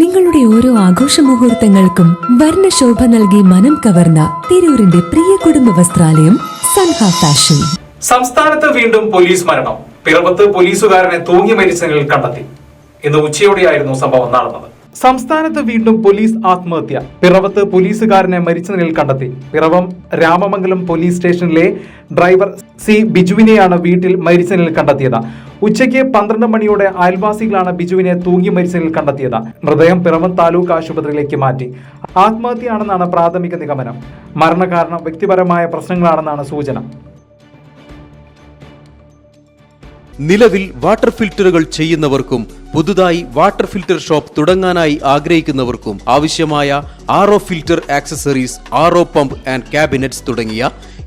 നിങ്ങളുടെ ഓരോ ആഘോഷ മുഹൂർത്തങ്ങൾക്കും വർണശോഭ നൽകി മനം കവർന്ന തിരൂരിന്റെ പ്രിയ കുടുംബ വസ്ത്രാലയം സൻഹ ഫാഷൻ. സംസ്ഥാനത്ത് വീണ്ടും പോലീസ് മരണം. പിറവത്ത് പോലീസുകാരനെ തൂങ്ങി മരിച്ചതിൽ കണ്ടെത്തി. ഇന്ന് ഉച്ചയോടെയായിരുന്നു സംഭവം നടന്നത്. സംസ്ഥാനത്ത് വീണ്ടും പോലീസ് ആത്മഹത്യ. പിറവത്ത് പോലീസുകാരനെ മരിച്ച നിലയിൽ കണ്ടെത്തി. പിറവം രാമമംഗലം പോലീസ് സ്റ്റേഷനിലെ ഡ്രൈവർ സി ബിജുവിനെയാണ് വീട്ടിൽ മരിച്ച നിലയിൽ കണ്ടെത്തിയത്. ഉച്ചയ്ക്ക് പന്ത്രണ്ട് മണിയോടെ അയൽവാസികളാണ് ബിജുവിനെ തൂങ്ങി മരിച്ചതിൽ കണ്ടെത്തിയത്. മൃതദേഹം പിറവം താലൂക്ക് ആശുപത്രിയിലേക്ക് മാറ്റി. ആത്മഹത്യയാണെന്നാണ് പ്രാഥമിക നിഗമനം. മരണകാരണം വ്യക്തിപരമായ പ്രശ്നങ്ങളാണെന്നാണ് സൂചന. നിലവിൽ വാട്ടർ ഫിൽറ്ററുകൾ ചെയ്യുന്നവർക്കും പുതുതായി വാട്ടർ ഫിൽറ്റർ ഷോപ്പ് തുടങ്ങാനായി ആഗ്രഹിക്കുന്നവർക്കും ആവശ്യമായ R filter accessories R pump and cabinets തുടങ്ങിയ